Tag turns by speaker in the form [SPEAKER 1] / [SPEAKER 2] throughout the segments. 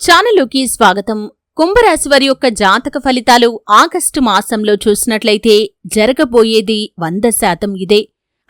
[SPEAKER 1] ఛానలుకి స్వాగతం. కుంభరాశి వారి యొక్క జాతక ఫలితాలు ఆగస్టు మాసంలో చూసినట్లయితే జరగబోయేది వంద శాతం ఇదే.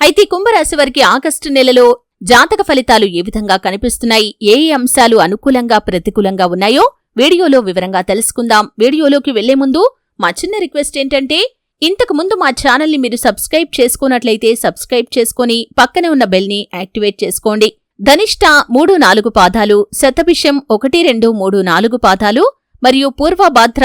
[SPEAKER 1] అయితే కుంభరాశి వారికి ఆగస్టు నెలలో జాతక ఫలితాలు ఏ విధంగా కనిపిస్తున్నాయి? ఏ ఏ అంశాలు అనుకూలంగా ప్రతికూలంగా ఉన్నాయో వీడియోలో వివరంగా తెలుసుకుందాం. వీడియోలోకి వెళ్ళే ముందు మా చిన్న రిక్వెస్ట్ ఏంటంటే ఇంతకు ముందు మా ఛానల్ని మీరు సబ్స్క్రైబ్ చేసుకున్నట్లయితే సబ్స్క్రైబ్ చేసుకుని పక్కనే ఉన్న బెల్ని యాక్టివేట్ చేసుకోండి. ధనిష్ట మూడు నాలుగు పాదాలు శతభిషం ఒకటి రెండు మూడు నాలుగు పాదాలు మరియు పూర్వభాద్ర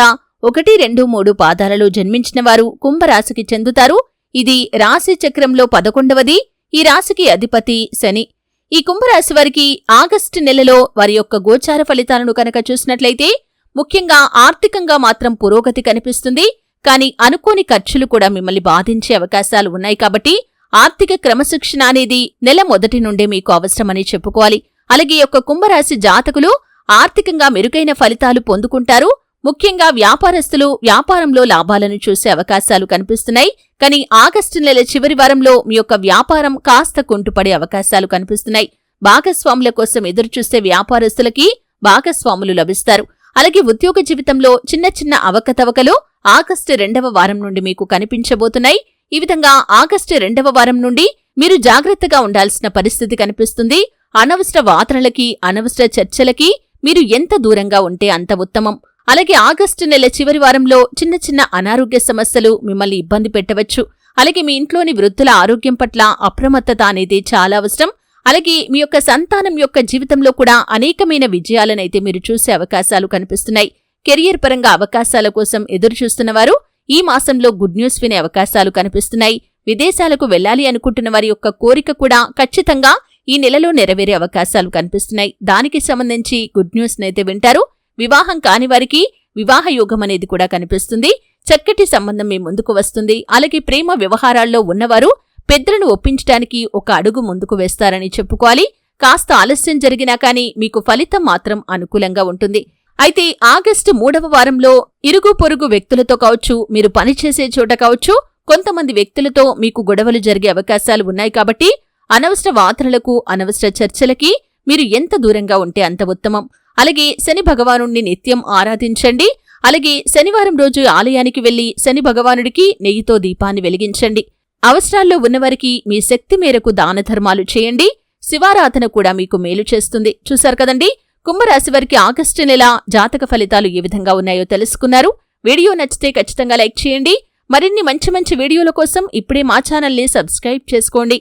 [SPEAKER 1] ఒకటి రెండు మూడు పాదాలలో జన్మించినవారు కుంభరాశికి చెందుతారు. ఇది రాశి చక్రంలో పదకొండవది. ఈ రాశికి అధిపతి శని. ఈ కుంభరాశి వారికి ఆగస్టు నెలలో వారి యొక్క గోచార ఫలితాలను కనుక చూసినట్లయితే ముఖ్యంగా ఆర్థికంగా మాత్రం పురోగతి కనిపిస్తుంది. కానీ అనుకోని ఖర్చులు కూడా మిమ్మల్ని బాధించే అవకాశాలు ఉన్నాయి కాబట్టి ఆర్థిక క్రమశిక్షణ అనేది నెల మొదటి నుండే మీకు అవసరమని చెప్పుకోవాలి. అలాగే యొక్క కుంభరాశి జాతకులు ఆర్థికంగా మెరుగైన ఫలితాలు పొందుకుంటారు. ముఖ్యంగా వ్యాపారస్తులు వ్యాపారంలో లాభాలను చూసే అవకాశాలు కనిపిస్తున్నాయి. కానీ ఆగస్టు నెల చివరి వారంలో మీ యొక్క వ్యాపారం కాస్త కుంటుపడే అవకాశాలు కనిపిస్తున్నాయి. భాగస్వాముల కోసం ఎదురుచూసే వ్యాపారస్తులకి భాగస్వాములు లభిస్తారు. అలాగే ఉద్యోగ జీవితంలో చిన్న చిన్న అవకతవకలు ఆగస్టు రెండవ వారం నుండి మీకు కనిపించబోతున్నాయి. ఈ విధంగా ఆగస్టు రెండవ వారం నుండి మీరు జాగ్రత్తగా ఉండాల్సిన పరిస్థితి కనిపిస్తుంది. అనవసర వాదనలకి అనవసర చర్చలకి మీరు ఎంత దూరంగా ఉంటే అంత ఉత్తమం. అలాగే ఆగస్టు నెల చివరి వారంలో చిన్న చిన్న అనారోగ్య సమస్యలు మిమ్మల్ని ఇబ్బంది పెట్టవచ్చు. అలాగే మీ ఇంట్లోని వృద్ధుల ఆరోగ్యం పట్ల అప్రమత్తత అనేది చాలా అవసరం. అలాగే మీ యొక్క సంతానం యొక్క జీవితంలో కూడా అనేకమైన విజయాలనైతే మీరు చూసే అవకాశాలు కనిపిస్తున్నాయి. కెరియర్ పరంగా అవకాశాల కోసం ఎదురుచూస్తున్నవారు ఈ మాసంలో గుడ్ న్యూస్ వినే అవకాశాలు కనిపిస్తున్నాయి. విదేశాలకు వెళ్ళాలి అనుకుంటున్న వారి యొక్క కోరిక కూడా ఖచ్చితంగా ఈ నెలలో నెరవేరే అవకాశాలు కనిపిస్తున్నాయి. దానికి సంబంధించి గుడ్ న్యూస్ నైతే వింటారు. వివాహం కాని వారికి వివాహ యోగం అనేది కూడా కనిపిస్తుంది. చక్కటి సంబంధం మీ ముందుకు వస్తుంది. అలాగే ప్రేమ వ్యవహారాల్లో ఉన్నవారు పెద్దలను ఒప్పించడానికి ఒక అడుగు ముందుకు వేస్తారని చెప్పుకోవాలి. కాస్త ఆలస్యం జరిగినా కానీ మీకు ఫలితం మాత్రం అనుకూలంగా ఉంటుంది. అయితే ఆగస్టు మూడవ వారంలో ఇరుగు పొరుగు వ్యక్తులతో కావచ్చు మీరు పనిచేసే చోట కావచ్చు కొంతమంది వ్యక్తులతో మీకు గొడవలు జరిగే అవకాశాలు ఉన్నాయి కాబట్టి అనవసర వాదనలకు అనవసర చర్చలకి మీరు ఎంత దూరంగా ఉంటే అంత ఉత్తమం. అలాగే శని భగవాను నిత్యం ఆరాధించండి. అలాగే శనివారం రోజు ఆలయానికి వెళ్ళి శని భగవానుడికి నెయ్యితో దీపాన్ని వెలిగించండి. అవసరాల్లో ఉన్నవారికి మీ శక్తి మేరకు దాన ధర్మాలు చేయండి. శివారాధన కూడా మీకు మేలు చేస్తుంది. చూశారు కదండి? కుంభరాశి వారికి ఆగస్టు నెల జాతక ఫలితాలు ఏ విధంగా ఉన్నాయో తెలుసుకున్నారు. వీడియో నచ్చితే ఖచ్చితంగా లైక్ చేయండి. మరిన్ని మంచి మంచి వీడియోల కోసం ఇప్పుడే మా ఛానల్ని సబ్స్క్రైబ్ చేసుకోండి.